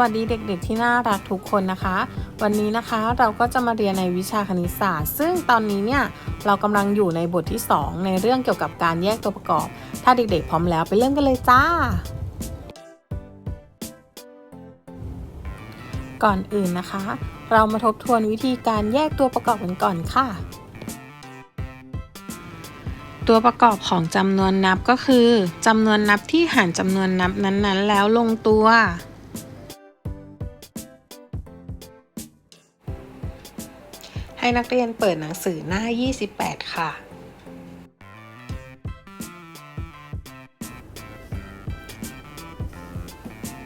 วัสดีเด็กๆที่น่ารักทุกคนนะคะ วันนี้นะคะเราก็จะมาเรียนในวิชาคณิตศาสตร์ ซึ่งตอนนี้เนี่ยเรากำลังอยู่ในบทที่ 2 ในเรื่องเกี่ยวกับการแยกตัวประกอบ ถ้าเด็กๆพร้อมแล้วไปเริ่มกันเลยจ้า ก่อนอื่นนะคะ เรามาทบทวนวิธีการแยกตัวประกอบกันก่อนค่ะ ตัวประกอบของจำนวนนับก็คือจำนวนนับที่หารจำนวนนับนั้นๆ แล้วลงตัว ให้นักเรียนเปิดหนังสือหน้า 28 ค่ะ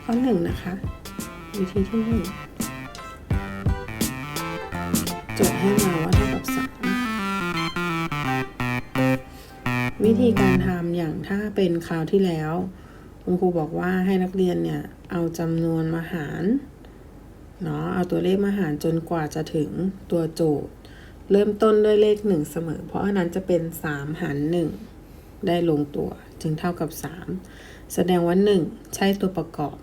ข้อหนึ่งนะคะ วิธีที่หนึ่งโจทย์ให้มาว่าเท่ากับสามวิธีการทำอย่างถ้าเป็นคราวที่แล้ว คุณครูบอกว่าให้นักเรียนเนี่ย เอาจำนวนมาหาร เนาะเอาตัวเลขมาหารจนกว่าจะถึงตัวโจทย์ เริ่มต้นด้วยเลขหนึ่งเสมอ เพราะอันนั้นจะเป็น 3 หาร 1 ได้ลงตัว จึงเท่ากับ 3 แสดงว่า 1 ใช่ตัวประกอบ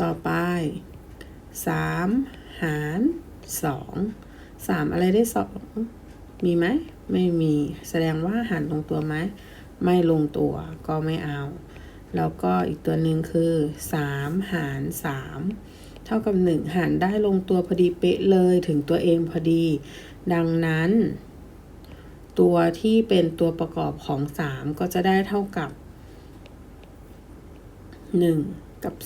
ต่อไป 3 หาร 2 3 อะไรได้ 2 มีไหม ไม่มี แสดงว่าหารลงตัวไหม ไม่ลงตัวก็ไม่เอา แล้วก็อีกตัวหนึ่งคือ 3 หาร 3 เท่ากับ 1 หารได้ลงตัวพอดีเป๊ะเลยถึงตัวเองพอดี ดังนั้น ตัวที่เป็นตัวประกอบของ 3 ก็จะได้เท่ากับ 1 กับ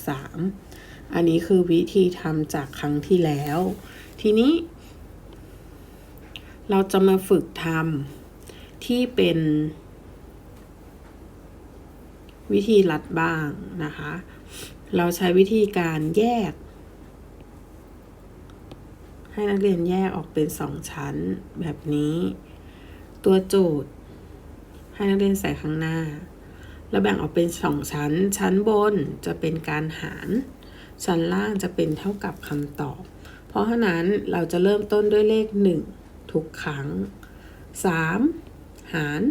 3 อันนี้คือวิธีทำจากครั้งที่แล้ว ทีนี้ เราจะมาฝึกทำที่เป็นวิธีลัดบ้างนะคะ เราใช้วิธีการแยก ให้นักเรียนแยกออกเป็นสองชั้นแบบนี้ ตัวโจทย์ ให้นักเรียนใส่ข้างหน้า แล้วแบ่งออกเป็นสองชั้น ชั้นบนจะเป็นการหาร ชั้นล่างจะเป็นเท่ากับคำตอบ เพราะฉะนั้นเราจะเริ่มต้นด้วยเลข 1 ทุกครั้ง 3 หาร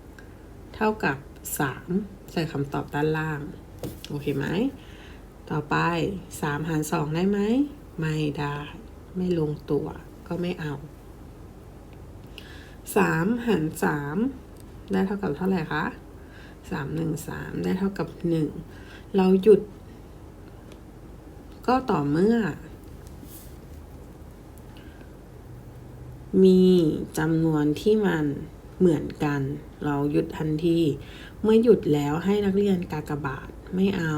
1 เท่ากับ 3 ใส่คำตอบด้านล่าง โอเคไหม ต่อไป 3 หาร 2 ได้ไหม ไม่ได้ ไม่ลงตัวก็ไม่เอา3หาร3ได้เท่ากับเท่าไหร่คะ3 1 3ได้เท่ากับ1เราหยุด ก็ต่อเมื่อ มีจำนวนที่มันเหมือนกัน เราหยุดทันที เมื่อหยุดแล้วให้นักเรียนกากบาทไม่เอา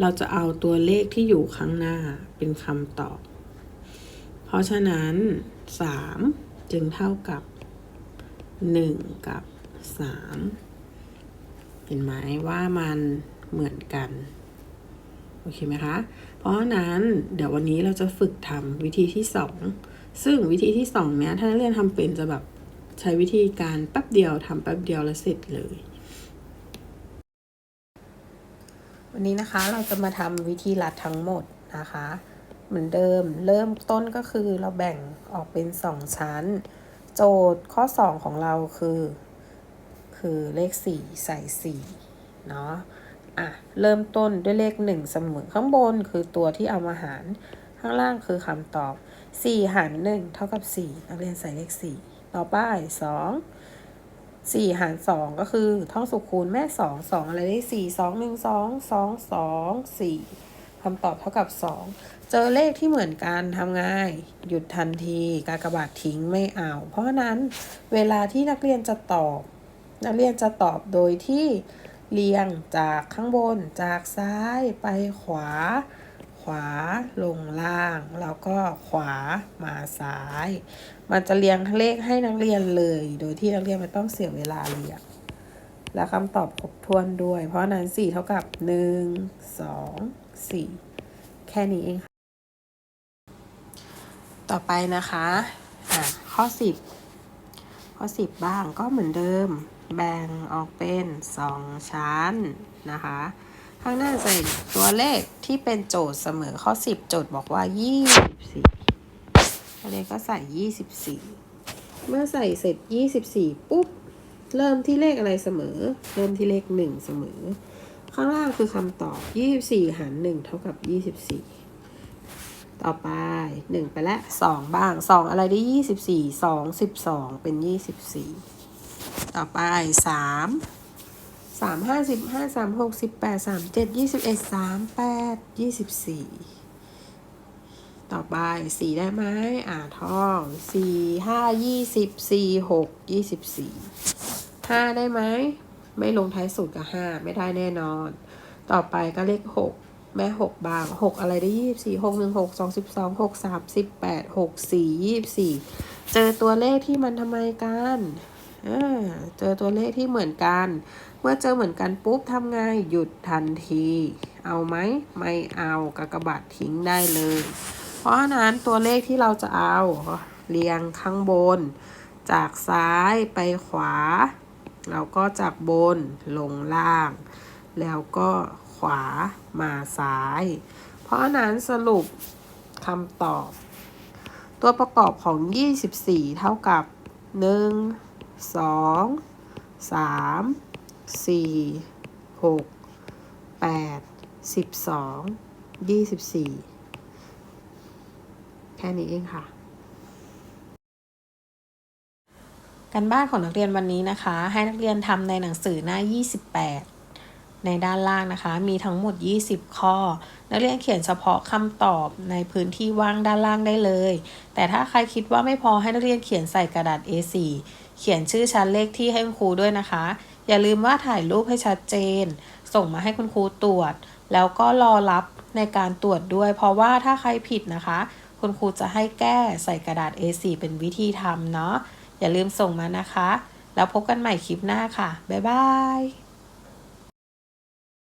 เราจะเอาตัวเลขที่อยู่ข้างหน้าเป็นคำตอบ เพราะฉะนั้น 3 จึงเท่ากับ 1 กับ 3 เห็นไหมว่ามันเหมือนกัน โอเคไหมคะ เพราะฉะนั้นเดี๋ยววันนี้เราจะฝึกทำวิธีที่ 2 ซึ่งวิธีที่ 2 เนี้ยถ้านักเรียนทำเป็นจะแบบใช้วิธีการแป๊บเดียวทำแป๊บเดียวแล้วเสร็จเลย วันนี้นะคะเราจะมาทำวิธีลัดทั้งหมดนะคะ เหมือนเดิม เริ่มต้นก็คือเราแบ่งออกเป็น 2 ชั้น โจทย์ข้อ 2 ของเราคือ คือเลข 4 ใส่4เนาะอะ เริ่มต้นด้วยเลข 1 เสมอข้างบนคือตัวที่เอามาหาร ข้างล่างคือคำตอบ 4 หาร 1 เท่ากับ 4 นักเรียนใส่เลข 4 ต่อไป2 4หาร2ก็คือท่องสุขคูณแม่2 2อะไรได้4 2 1 2 2 2 4 คำตอบเท่ากับ 2 เจอเลขที่เหมือนกันทำง่าย หยุดทันทีกากบาททิ้งไม่เอา เพราะฉะนั้นเวลาที่นักเรียนจะตอบ นักเรียนจะตอบโดยที่เรียงจากข้างบนจากซ้ายไปขวา ขวาลงล่าง แล้วก็ขวามาซ้าย มันจะเรียงเลขให้นักเรียนเลย โดยที่นักเรียนไม่ต้องเสียเวลาเรียงและคำตอบครบถ้วนด้วย เพราะนั้น 4 เท่ากับ 1 2 4 แค่นี้เองค่ะ ต่อไปนะคะะข้อ 10 ข้อ 10 บ้างก็เหมือนเดิม แบ่งออกเป็น 2 ชั้นนะคะ ข้างหน้าใส่ตัวเลขที่เป็นโจทย์เสมอข้อ 10 โจทย์บอกว่า 24อันนี้ก็ใส่ 24 เมื่อใส่เสร็จ 24 ปุ๊บเริ่มที่เลขอะไรเสมอ เริ่มที่เลข1เสมอ ข้างล่างคือคำตอบ 24 หาร 1 เท่ากับ 24 ต่อไป 1 ไปแล้ว2บ้าง 2 อะไรได้ 24 2 12 เป็น 24 ต่อไป 3 3 5 5 3 6 18 3 7 21 3 8 24 ต่อไป 4 ได้ไหมอ่าท่อง 4 5 20 4 6 24 5 ได้ไหม ไม่ลงท้ายสูตรกับ5ไม่ได้แน่นอน ต่อไปก็เลข6แม่6บาง6อะไรได้24 6 1 6 2 12 6 3 18 6 4 24เจอตัวเลขที่มันทำไมกันเจอตัวเลขที่เหมือนกัน เมื่อเจอเหมือนกันปุ๊บทำไงหยุดทันที เอาไหมไม่เอากากบาททิ้งได้เลย เพราะฉะนั้นตัวเลขที่เราจะเอาเรียงข้างบน จากซ้ายไปขวา แล้วก็จากบนลงล่าง แล้วก็ขวามาซ้าย เพราะนั้นสรุปคำตอบ ตัวประกอบของ 24 เท่ากับ 1 2 3 4 6 8 12 24 แค่นี้เองค่ะ การบ้านของนักเรียนวันนี้นะคะ ให้นักเรียนทำในหนังสือหน้า 28 ในด้านล่างนะคะ มีทั้งหมด 20 ข้อ นักเรียนเขียนเฉพาะคำตอบในพื้นที่ว่างด้านล่างได้เลย แต่ถ้าใครคิดว่าไม่พอให้นักเรียนเขียนใส่กระดาษ A4 เขียนชื่อชั้นเลขที่ให้คุณครูด้วยนะคะ อย่าลืมว่าถ่ายรูปให้ชัดเจน ส่งมาให้คุณครูตรวจ แล้วก็รอรับในการตรวจด้วย เพราะว่าถ้าใครผิดนะคะ คุณครูจะให้แก้ใส่กระดาษ A4 เป็นวิธีทำเนาะ อย่าลืมส่งมานะคะ แล้วพบกันใหม่คลิปหน้าค่ะ บ๊ายบาย